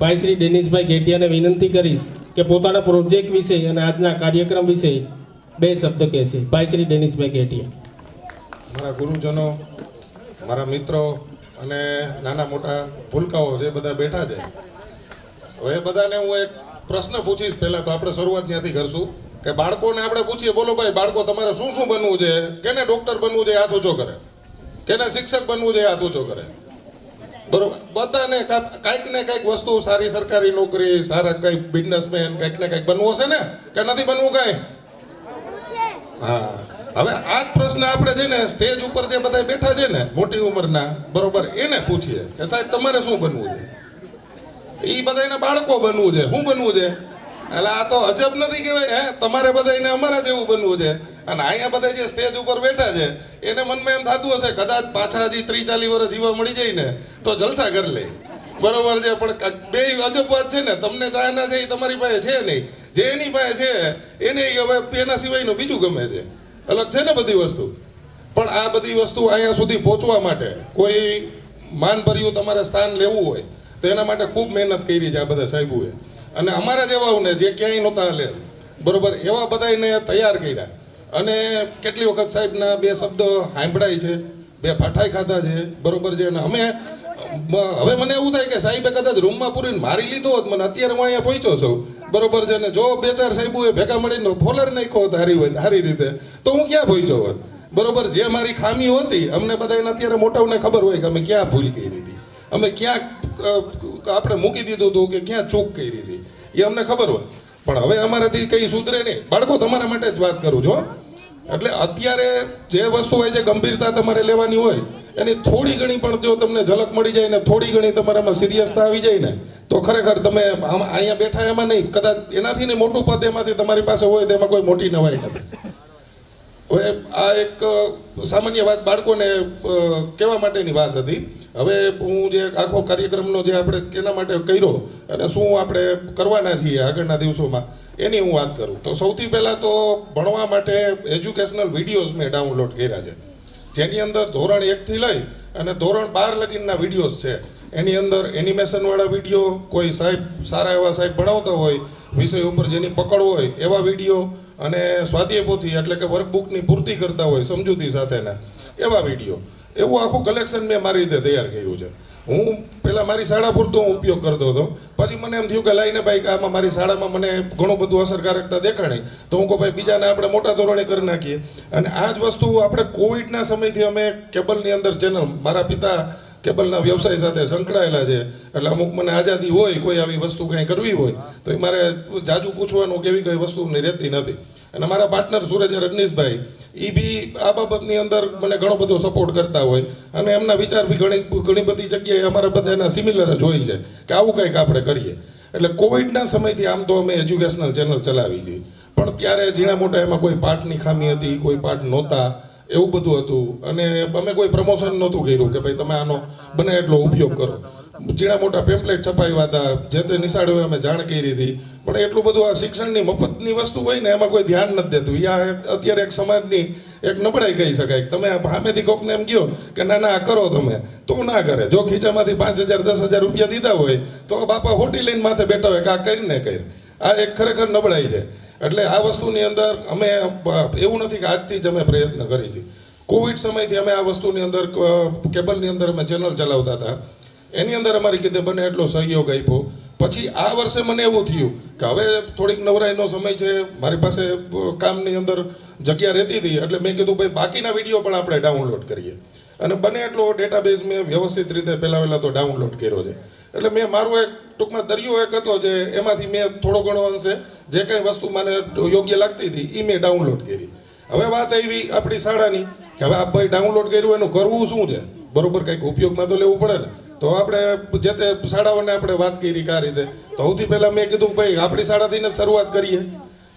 ભાઈ શ્રી ડેનિસભાઈ ઘેટિયાને વિનંતી કરીશ કે પોતાના પ્રોજેક્ટ વિશે અને આજના કાર્યક્રમ વિશે બે શબ્દ કહેશે. ભાઈ શ્રી ડેનિસભાઈ ઘેટિયા મારા ગુરુજનો, મારા મિત્રો અને નાના મોટા ભૂલકાઓ જે બધા બેઠા છે. હવે બધાને હું એક પ્રશ્ન પૂછીશ. પહેલા તો આપણે શરૂઆત ત્યાંથી કરશું કે બાળકોને આપણે પૂછીએ, બોલો ભાઈ, બાળકો, તમારે શું શું બનવું છે? કેને ડોક્ટર બનવું છે હાથ ઊંચો કરે? કેને શિક્ષક બનવું છે હાથ ઊંચો કરે? બરોબર. બધાને કાંઈક ને કાંઈક વસ્તુ સારી સરકારી નોકરી, સારા કંઈક બિઝનેસમેન કંઈક ને કંઈક બનવું હશે ને? કે નથી બનવું કાંઈ? હા. હવે આ જ પ્રશ્ન આપણે છે ને, સ્ટેજ ઉપર જે બધા બેઠા છે ને, મોટી ઉંમરના, બરોબર, એને પૂછીએ કે સાહેબ, તમારે શું બનવું છે? એ બધાને બાળકો બનવું છે. શું બનવું છે? એટલે આ તો અજબ નથી કહેવાય, હે? તમારે બધા એને અમારા જેવું બનવું છે. અને અહીંયા બધા જે સ્ટેજ ઉપર બેઠા છે, એને મનમાં એમ થતું હશે, કદાચ પાછા હજી ત્રીસ ચાલીસ વર્ષ જીવા મળી જાય ને, તો જલસા કરી લે. બરોબર છે, પણ બે અજબ વાત છે ને, તમને ચાહના છે એ તમારી પાસે છે નહીં. જે એની પાસે છે, એને હવે એના સિવાયનું બીજું ગમે છે. અલગ છે ને બધી વસ્તુ? પણ આ બધી વસ્તુ અહીંયા સુધી પહોંચવા માટે કોઈ માનભર્યું તમારે સ્થાન લેવું હોય, તો એના માટે ખૂબ મહેનત કરી છે આ બધા સાહેબોએ. અને અમારા જેવાઓને જે ક્યાંય નહોતા હાલે. બરોબર, એવા બધાને તૈયાર કર્યા. અને કેટલી વખત સાહેબના બે શબ્દો સાંભળાય છે, બે ફાટાઈ ખાધા છે, બરોબર છે. અને અમે હવે મને એવું થાય કે સાહેબે કદાચ રૂમમાં પૂરીને મારી લીધો હોત, મને અત્યારે હું અહીંયા પહોંચ્યો છું. બરોબર છે ને જો બે ચાર સાહેબોએ ભેગા મળીને ફોલર નાખ્યો હોત હારી હોય સારી રીતે, તો હું ક્યાં પહોંચ્યો હોત? બરોબર, જે મારી ખામી હતી, અમને બધાને અત્યારે મોટાઓને ખબર હોય કે અમે ક્યાં ભૂલ કરી હતી. અમે ક્યાં આપણે મૂકી દીધું હતું કે ક્યાં ચૂક કરી હતી. એ અમને ખબર હોય. પણ હવે અમારાથી કંઈ સુધરે નહીં. બાળકો, તમારા માટે જ વાત કરું છું એટલે અત્યારે જે વસ્તુ હોય, જે ગંભીરતા તમારે લેવાની હોય, એની થોડી ઘણી પણ જો તમને ઝલક મળી જાય ને થોડી ઘણી તમારામાં સિરિયસતા આવી જાય ને, તો ખરેખર તમે અહીંયા બેઠા એમાં નહીં. કદાચ એનાથી ને મોટું પદ એમાંથી તમારી પાસે હોય તો એમાં કોઈ મોટી નવાઈ નથી. હવે આ એક સામાન્ય વાત બાળકોને કહેવા માટેની વાત હતી. હવે હું જે આખો કાર્યક્રમનો જે આપણે કેના માટે કર્યો અને શું આપણે કરવાના છીએ આગળના દિવસોમાં, એની હું વાત કરું. તો સૌથી પહેલાં તો ભણવા માટે એજ્યુકેશનલ વિડીયોઝ મેં ડાઉનલોડ કર્યા છે. જેની અંદર ધોરણ એકથી લઈ અને ધોરણ બાર લગીનના વિડીયોઝ છે. એની અંદર એનિમેશનવાળા વીડિયો કોઈ સાહેબ, સારા એવા સાહેબ ભણાવતા હોય, વિષય ઉપર જેની પકડ હોય, એવા વીડિયો અને સ્વાધ્યાય પોથી એટલે કે વર્કબુકની પૂર્તિ કરતા હોય સમજૂતી સાથેના, એવા વીડિયો. એવું આખું કલેક્શન મેં મારી રીતે તૈયાર કર્યું છે. હું પહેલાં મારી શાળા પૂરતો હું ઉપયોગ કરતો હતો. પછી મને એમ થયું કે લાઈને ભાઈ કે આમાં મારી શાળામાં મને ઘણું બધું અસરકારકતા દેખાણી. તો હું કહું, ભાઈ, બીજાને આપણે મોટા ધોરણે કરી નાખીએ. અને આ જ વસ્તુ આપણે કોવિડના સમયથી અમે કેબલની અંદર ચેનલ મારા પિતા કેબલના વ્યવસાય સાથે સંકળાયેલા છે. એટલે અમુક મને આઝાદી હોય, કોઈ આવી વસ્તુ કંઈ કરવી હોય, તો એ મારે જાજુ પૂછવાનું કે એવી કઈ વસ્તુની રહેતી નથી. અને મારા પાર્ટનર સુરજ રજનીશભાઈ એ બી આ બાબતની અંદર મને ઘણો બધો સપોર્ટ કરતા હોય. અને એમના વિચાર બી ઘણી ઘણી બધી જગ્યાએ અમારા બધાના સિમિલર જ હોય છે કે આવું કંઈક આપણે કરીએ. એટલે કોવિડના સમયથી આમ તો અમે એજ્યુકેશનલ ચેનલ ચલાવી હતી. પણ ત્યારે ઝીણા મોટા એમાં કોઈ પાઠની ખામી હતી, કોઈ પાઠ નહોતા. એવું બધું હતું. અને અમે કોઈ પ્રમોશન નહોતું કર્યું કે ભાઈ તમે આનો બને એટલો ઉપયોગ કરો. ઝીણા મોટા પેમ્પલેટ છપાવ્યા હતા. જે તે નિશાળોએ અમે જાણ કરી હતી. પણ એટલું બધું આ શિક્ષણની મફતની વસ્તુ હોય ને એમાં કોઈ ધ્યાન નથી દેતું. આ અત્યારે એક સમાજની એક નબળાઈ કહી શકાય તમે સામેથી કોકને એમ કહો કે ના ના કરો તમે. તો ના કરે. જો ખીચામાંથી પાંચ હજાર, દસ હજાર રૂપિયા દીધા હોય, તો બાપા હોટી લઈને માથે બેઠા હોય કે આ કરીને કર. આ એક ખરેખર નબળાઈ છે. એટલે આ વસ્તુની અંદર અમે એવું નથી કે આજથી જ અમે પ્રયત્ન કરી છે. કોવિડ સમયથી અમે આ વસ્તુની અંદર કેબલની અંદર અમે ચેનલ ચલાવતા હતા. એની અંદર અમારી કીધે બને એટલો સહયોગ આપ્યો. પછી આ વર્ષે મને એવું થયું કે હવે થોડીક નવરાઈનો સમય છે, મારી પાસે કામની અંદર જગ્યા રહેતી હતી, એટલે મેં કીધું ભાઈ બાકીના વીડિયો પણ આપણે ડાઉનલોડ કરીએ. અને બને એટલો ડેટાબેઝ મેં વ્યવસ્થિત રીતે પહેલાં પહેલાં તો ડાઉનલોડ કર્યો છે. એટલે મેં મારું એક ટૂંકમાં દરિયો એક હતો જે એમાંથી મેં થોડો ઘણો અંશે જે કંઈ વસ્તુ મને યોગ્ય લાગતી હતી એ મેં ડાઉનલોડ કરી. હવે વાત આવી આપણી શાળાની, કે હવે આ ભાઈ ડાઉનલોડ કર્યું, એનું કરવું શું છે? બરોબર, કંઈક ઉપયોગમાં તો લેવું પડે ને? તો આપણે જે તે શાળાઓને આપણે વાત કરી કે આ રીતે. તો સૌથી પહેલાં મેં કીધું ભાઈ, આપણી શાળાથી જ શરૂઆત કરીએ.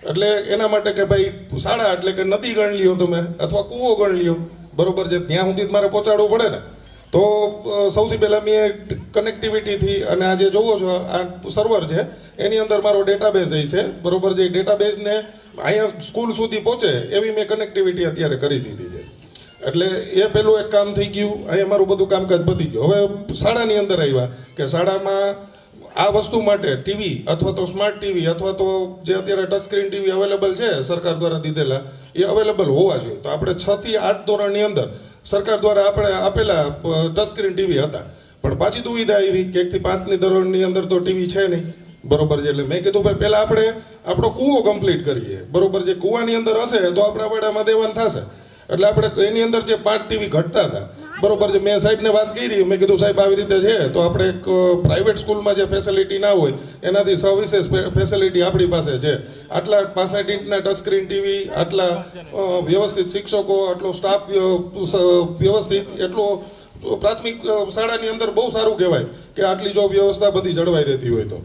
એટલે એના માટે કે ભાઈ, શાળા એટલે કે નદી ગણ લ્યો તમે, અથવા કૂવો ગણ લ્યો. બરોબર છે, ત્યાં સુધી મારે પહોંચાડવું પડે ને. તો સૌથી પહેલાં મેં કનેક્ટિવિટીથી અને આ જે જોવો છો, આ સર્વર છે, એની અંદર મારો ડેટાબેઝ છે. બરોબર જે ડેટાબેઝને અહીંયા સ્કૂલ સુધી પહોંચે, એવી મેં કનેક્ટિવિટી અત્યારે કરી દીધી છે. એટલે એ પેલું એક કામ થઈ ગયું. અહીંયા અમારું બધું કામકાજ પતી ગયું. હવે શાળાની અંદર આવ્યા કે શાળામાં આ વસ્તુ માટે ટીવી અથવા તો સ્માર્ટ ટીવી અથવા તો જે અત્યારે ટચ સ્ક્રીન ટીવી અવેલેબલ છે, સરકાર દ્વારા દીધેલા, એ અવેલેબલ હોવા જોઈએ. તો આપણે છ થી આઠ ધોરણની અંદર સરકાર દ્વારા આપણે આપેલા ટચ સ્ક્રીન ટીવી હતા. પણ પાછી દુવિધા આવી કે એકથી પાંચની ધોરણની અંદર તો ટીવી છે નહીં. બરોબર છે. એટલે મેં કીધું, ભાઈ, પહેલાં આપણે આપણો કૂવો કમ્પ્લીટ કરીએ. બરોબર જે કૂવાની અંદર હશે તો આપણા વાડામાં દેવાન થશે. એટલે આપણે એની અંદર જે પાંચ ટીવી ઘટતા હતા, બરોબર છે. મેં સાહેબને વાત કરી, મેં કીધું, સાહેબ, આવી રીતે છે, તો આપણે એક પ્રાઇવેટ સ્કૂલમાં જે ફેસિલિટી ના હોય, એનાથી સવિશેષ ફેસિલિટી આપણી પાસે છે. આટલા પાસઠ ઇંચના ટચ સ્ક્રીન ટીવી, આટલા વ્યવસ્થિત શિક્ષકો, આટલો સ્ટાફ વ્યવસ્થિત, એટલો પ્રાથમિક શાળાની અંદર બહુ સારું કહેવાય કે આટલી જો વ્યવસ્થા બધી જળવાઈ રહેતી હોય તો.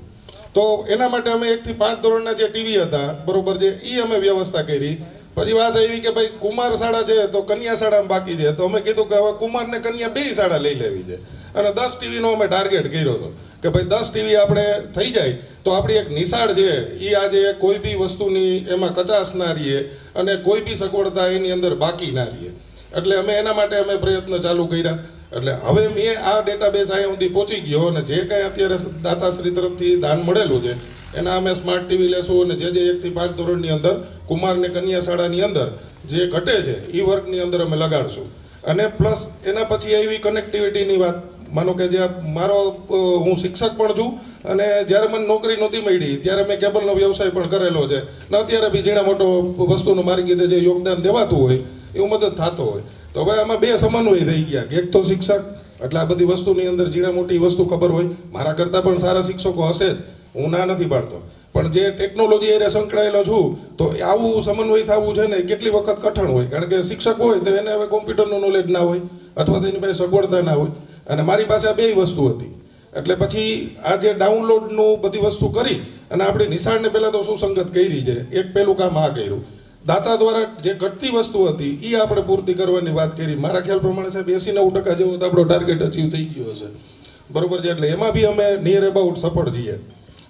તો એના માટે અમે એકથી પાંચ ધોરણના જે ટીવી હતા, બરોબર છે એ અમે વ્યવસ્થા કરી. પછી વાત આવી કે ભાઈ કુમાર શાળા છે તો કન્યા શાળામાં બાકી છે. તો અમે કીધું કે હવે કુમાર ને કન્યા બે શાળા લઈ લેવી છે. અને દસ ટીવીનો અમે ટાર્ગેટ કર્યો હતો કે ભાઈ દસ ટીવી આપણે થઈ જાય તો આપણી એક નિશાળ છે. એ આજે કોઈ બી વસ્તુની એમાં કચાશ ના રહીએ અને કોઈ બી સગવડતા એની અંદર બાકી ના રહીએ. એટલે અમે એના માટે અમે પ્રયત્ન ચાલુ કર્યા. એટલે હવે મેં આ ડેટાબેઝ અહીંયા સુધી પહોંચી ગયો અને જે કાંઈ અત્યારે દાતાશ્રી તરફથી દાન મળેલું છે, એના અમે સ્માર્ટ ટીવી લેશું અને જે જે એકથી પાંચ ધોરણની અંદર કુમાર ને કન્યા શાળાની અંદર જે ઘટે છે એ વર્ગની અંદર અમે લગાડશું. અને પ્લસ એના પછી આવી કનેક્ટિવિટીની વાત, માનો કે જે મારો હું શિક્ષક પણ છું, અને જ્યારે મને નોકરી નહોતી મળી, ત્યારે મેં કેબલનો વ્યવસાય પણ કરેલો છે. ને અત્યારે બી ઝીણા મોટો વસ્તુનો મારી કીધે જે યોગદાન દેવાતું હોય, એવું મદદ થતો હોય. તો હવે આમાં બે સમન્વય થઈ ગયા. એક તો શિક્ષક, એટલે આ બધી વસ્તુની અંદર ઝીણા મોટી વસ્તુ ખબર હોય. મારા કરતાં પણ સારા શિક્ષકો હશે જ. હું ના નથી પાડતો. પણ જે ટેકનોલોજી એને સંકળાયેલો છું, તો આવું સમન્વય થવું છે ને કેટલી વખત કઠણ હોય? કારણ કે શિક્ષક હોય તો એને હવે કોમ્પ્યુટરનું નોલેજ ના હોય, અથવા તો એની પાસે સગવડતા ના હોય. અને મારી પાસે આ બે વસ્તુ હતી. એટલે પછી આ જે ડાઉનલોડનું બધી વસ્તુ કરી, અને આપણે નિશાળને પહેલાં તો સુસંગત કરી છે. એક પહેલું કામ આ કર્યું. દાતા દ્વારા જે ઘટતી વસ્તુ હતી એ આપણે પૂર્તિ કરવાની વાત કરી. મારા ખ્યાલ પ્રમાણે સાહેબ એસી નવ ટકા જેવો તો આપણો ટાર્ગેટ અચીવ થઈ ગયો હશે. બરોબર છે? એટલે એમાં બી અમે નિયર અબાઉટ સફળ છીએ.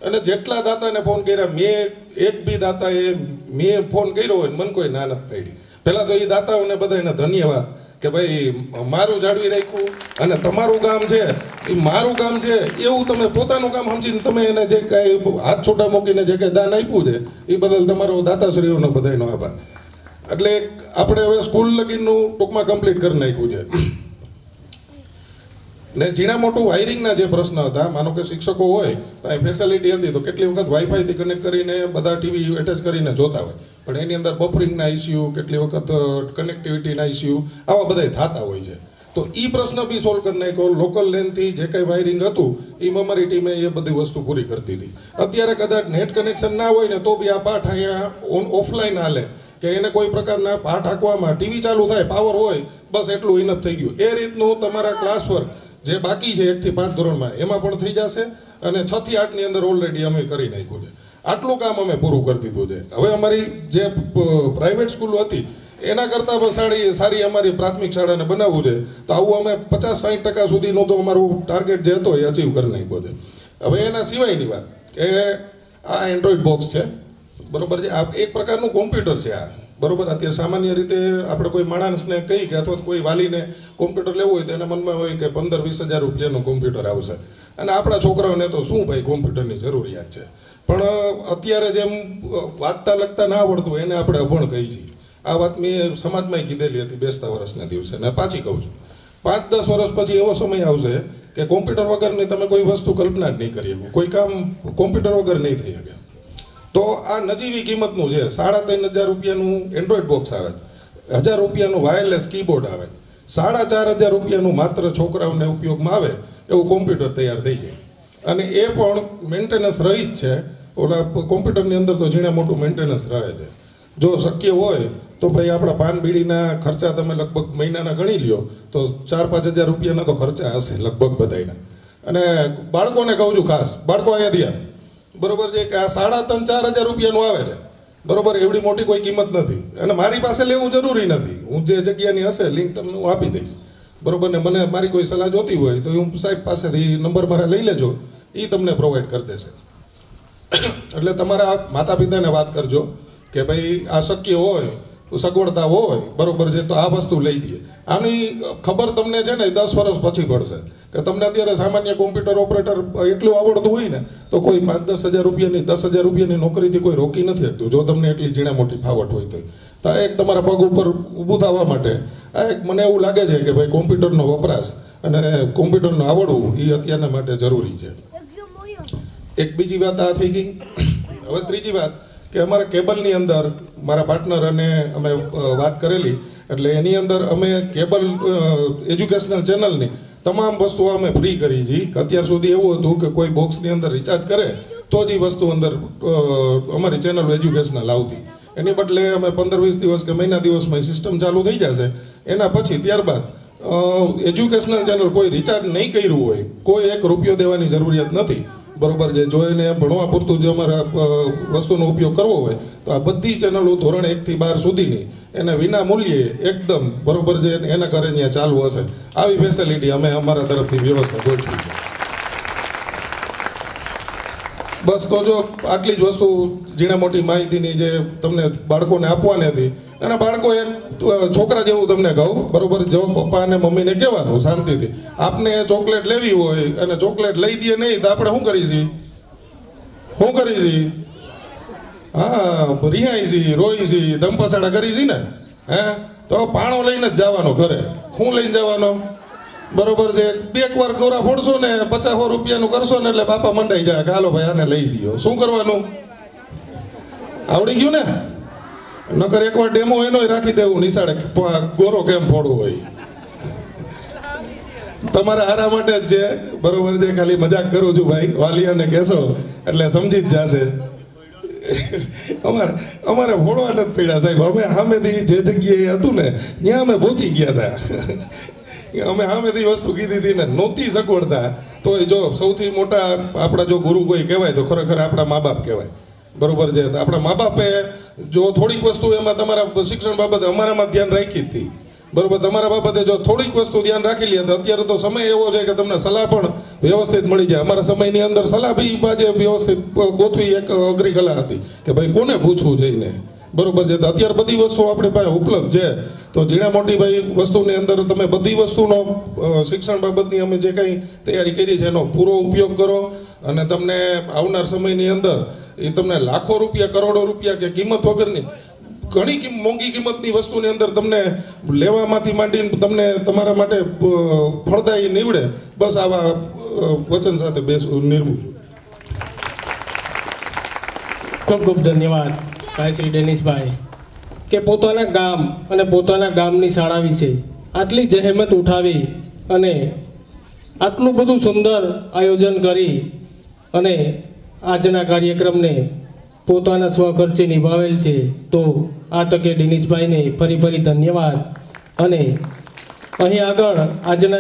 અને જેટલા દાતાને ફોન કર્યા, મેં એક બી દાતાએ મેં ફોન કર્યો હોય મને કોઈ ના નથી પાડી. પહેલાં તો એ દાતાઓને બધાને ધન્યવાદ કે ભાઈ, મારું જાળવી રાખ્યું અને તમારું કામ છે, એ મારું કામ છે, એવું તમે પોતાનું કામ સમજીને તમે એને જે કાંઈ હાથ છૂટા મૂકીને જે કાંઈ દાન આપ્યું છે, એ બદલ તમારો દાતાશ્રીઓનો બધાનો આભાર. એટલે આપણે હવે સ્કૂલ લગીનનું ટૂંકમાં કમ્પ્લીટ કરી નાખ્યું છે. ને ઝીણા મોટું વાયરિંગના જે પ્રશ્ન હતા, માનો કે શિક્ષકો હોય, તો અહીં ફેસિલિટી હતી, તો કેટલી વખત વાઈફાઈથી કનેક્ટ કરીને બધા ટીવી એટેચ કરીને જોતા હોય. પણ એની અંદર બફરિંગના ઇસ્યુ કેટલી વખત કનેક્ટિવિટીના ઇસ્યુ આવા બધાય થતા હોય છે. તો એ પ્રશ્ન બી સોલ્વ કરી નાખ્યો. લોકલ લેનથી જે કંઈ વાયરિંગ હતું એ અમારી ટીમે એ બધી વસ્તુ પૂરી કરતી હતી. અત્યારે કદાચ નેટ કનેક્શન ના હોય ને, તો બી આ પાઠ અહીંયા ઓન ઓફલાઈન હાલે. કે એને કોઈ પ્રકારના પાઠ હાંકવામાં ટીવી ચાલુ થાય પાવર હોય, બસ એટલું ઇનફ થઈ ગયું. એ રીતનું તમારા ક્લાસ વર્ક જે બાકી છે એકથી પાંચ ધોરણમાં, એમાં પણ થઈ જશે અને છ થી આઠની અંદર ઓલરેડી અમે કરી નાખ્યું છે. આટલું કામ અમે પૂરું કરી દીધું છે. હવે અમારી જે પ્રાઇવેટ સ્કૂલ હતી, એના કરતાં પણ સારી સારી અમારી પ્રાથમિક શાળાને બનાવવું છે. તો આવું અમે પચાસ સાઠ ટકા સુધીનું તો અમારું ટાર્ગેટ જે હતો એ અચીવ કરી નાખ્યો છે. હવે એના સિવાયની વાત, કે આ એન્ડ્રોઈડ બોક્સ છે, બરોબર છે? આ એક પ્રકારનું કોમ્પ્યુટર છે આ. બરોબર, અત્યારે સામાન્ય રીતે આપણે કોઈ માણસને કહી કે અથવા કોઈ વાલીને કોમ્પ્યુટર લેવું હોય તો એના મનમાં હોય કે પંદર વીસ હજાર રૂપિયાનું કોમ્પ્યુટર આવશે. અને આપણા છોકરાઓને તો શું ભાઈ કોમ્પ્યુટરની જરૂરિયાત છે? પણ અત્યારે જેમ વાંચતા લખતા ના આવડતું એને આપણે અભણ કહી છીએ. આ વાત મેં સમાજમાં કીધેલી હતી બેસતા વર્ષના દિવસે ને પાછી કહું છું. પાંચ દસ વર્ષ પછી એવો સમય આવશે કે કોમ્પ્યુટર વગરની તમે કોઈ વસ્તુ કલ્પના જ નહીં કરી શકો. કોઈ કામ કોમ્પ્યુટર વગર નહીં થઈ શકે. તો આ નજીવી કિંમતનું છે. સાડા ત્રણ હજાર રૂપિયાનું એન્ડ્રોઈડ બોક્સ આવે હજાર રૂપિયાનું વાયરલેસ કીબોર્ડ આવે સાડા ચાર હજાર રૂપિયાનું માત્ર છોકરાઓને ઉપયોગમાં આવે, એવું કોમ્પ્યુટર તૈયાર થઈ જાય. અને એ પણ મેન્ટેનન્સ રહિત છે. ઓલા કોમ્પ્યુટરની અંદર તો ઝીણા મોટું મેન્ટેનન્સ રહે છે. જો શક્ય હોય, તો ભાઈ આપણા પાન બીડીના ખર્ચા તમે લગભગ મહિનાના ગણી લ્યો, તો ચાર પાંચ હજાર રૂપિયાના તો ખર્ચા હશે લગભગ બધાયના. અને બાળકોને કહું છું ખાસ, બાળકો અહીંયા ધ્યાન. બરોબર છે કે આ સાડા ત્રણ ચાર હજાર રૂપિયાનું આવે છે. બરોબર, એવડી મોટી કોઈ કિંમત નથી. અને મારી પાસે લેવું જરૂરી નથી. હું જે જગ્યાની હશે, લિંક તમને હું આપી દઈશ. બરોબર, ને મને મારી કોઈ સલાહ જોતી હોય, તો હું સાહેબ પાસેથી નંબર મારે લઈ લેજો. એ તમને પ્રોવાઈડ કરી દેશે. એટલે તમારા માતા પિતાને વાત કરજો કે ભાઈ આ શક્ય હોય સગવડતા હોય બરોબર છે તો આ વસ્તુ લઈ દઈએ. આની ખબર તમને છે ને દસ વર્ષ પછી પડશે. કે તમને અત્યારે સામાન્ય કોમ્પ્યુટર ઓપરેટર એટલું આવડતું હોય ને તો કોઈ પાંચ દસ હજાર રૂપિયાની દસ હજાર રૂપિયાની નોકરીથી કોઈ રોકી નથી શકતું. જો તમને એટલી ઝીણા મોટી ફાવટ હોય તો. તો આ એક તમારા પગ ઉપર ઊભું થવા માટે આ એક મને એવું લાગે છે કે ભાઈ કોમ્પ્યુટરનો વપરાશ અને કોમ્પ્યુટરનું આવડવું એ અત્યારના માટે જરૂરી છે. એક બીજી વાત આ થઈ ગઈ. હવે ત્રીજી વાત. કે અમારા કેબલની અંદર મારા પાર્ટનર અને અમે વાત કરેલી. એટલે એની અંદર અમે કેબલ એજ્યુકેશનલ ચેનલની તમામ વસ્તુઓ અમે ફ્રી કરી છે. અત્યાર સુધી એવું હતું કે કોઈ બોક્સની અંદર રિચાર્જ કરે, તો જ એ વસ્તુ અંદર અમારી ચેનલ એજ્યુકેશનલ આવતી. એની બદલે અમે પંદર વીસ દિવસ કે મહિના દિવસમાં સિસ્ટમ ચાલુ થઈ જશે. એના પછી ત્યારબાદ એજ્યુકેશનલ ચેનલ કોઈ રિચાર્જ નહીં કર્યું હોય, કોઈ એક રૂપિયો દેવાની જરૂરિયાત નથી. બરોબર જો એને ભણવા પૂરતું જે અમારા વસ્તુનો ઉપયોગ કરવો હોય, તો આ બધી ચેનલો ધોરણ એકથી બાર સુધીની એને વિના મૂલ્યે એકદમ બરોબર છે એના ઘરે ત્યાં ચાલુ હશે. આવી ફેસિલિટી અમે અમારા તરફથી વ્યવસ્થા ગોઠવી બસ તો જો આટલી જ વસ્તુ, ઝીણા મોટી માહિતીની જે તમને બાળકોને આપવાની હતી અને બાળકો એક છોકરા જેવું તમને કહું. બરોબર? જો પપ્પા અને મમ્મીને કહેવાનું શાંતિથી. આપને ચોકલેટ લેવી હોય અને ચોકલેટ લઈ દે નહીં, તો આપણે શું કરીશી શું કરીશી હા રિહાઈશી રોઈશી દંપસાડા કરીશી ને? હે? તો પાણો લઈને જ જવાનો ઘરે. શું લઈને જવાનો? બરોબર છે? બે એક વાર ગોરા ફોડશો ને, પચાસો રૂપિયાનું કરશો ને, એટલે બાપા મંડાઈ જાય કે હાલો ભાઈ આને લઈ દો શું કરવાનું? આવડી ગયું ને? નકર એકવાર ડેમો એનો રાખી દેવું, નિશાળે. ગોરો કેમ ફોડવો હોય? તમારા હારા માટે જ છે. બરોબર છે, ખાલી મજાક કરું છું ભાઈ. વાલીઓને કહેશો, એટલે સમજી જ જશે. અમારે અમારે ફોડવા નથી પીડા સાહેબ. અમે સામેથી જે જગ્યાએ હતું ને, ત્યાં અમે પહોંચી ગયા હતા અમે સામેથી વસ્તુ કીધી હતી ને, નહોતી સગવડતા. તો જો સૌથી મોટા આપણા જો ગુરુ કોઈ કહેવાય, તો ખરેખર આપણા મા બાપ કહેવાય. બરોબર છે. આપણા મા બાપે જો થોડીક વસ્તુ એમાં તમારા શિક્ષણ બાબતે અમારામાં ધ્યાન રાખી હતી. બરોબર, તમારા બાબતે જો થોડીક વસ્તુ ધ્યાન રાખી લે તો અત્યારે તો સમય એવો છે કે તમને સલાહ પણ વ્યવસ્થિત મળી જાય. અમારા સમયની અંદર સલાહ બી બાજે વ્યવસ્થિત ગોતવી એક અઘરી કલા હતી કે ભાઈ કોને પૂછવું જઈને? બરોબર છે. તો અત્યારે બધી વસ્તુઓ આપણી પાસે ઉપલબ્ધ છે. તો ઝીણા મોટી વસ્તુની અંદર તમે બધી વસ્તુનો શિક્ષણ બાબતની અમે જે કંઈ તૈયારી કરી છે એનો પૂરો ઉપયોગ કરો અને તમને આવનાર સમયની અંદર એ તમને લાખો રૂપિયા, કરોડો રૂપિયા કે કિંમત વગરની ઘણી મોંઘી કિંમતની વસ્તુની અંદર તમને લેવામાંથી માંડીને તમને તમારા માટે ફળદાયી નીવડે. બસ આવા વચન સાથે બેસું નિર્મું ખૂબ ખૂબ ધન્યવાદ, ભાઈ શ્રી ડેનિસભાઈ કે પોતાના ગામ અને પોતાના ગામની શાળા વિશે આટલી જહેમત ઉઠાવી અને આટલું બધું સુંદર આયોજન કરી અને આજના કાર્યક્રમને પોતાના સ્વખર્ચે નિભાવેલ છે, તો આ તકે દિનેશભાઈને ફરી ફરી ધન્યવાદ. અને અહીં આગળ આજના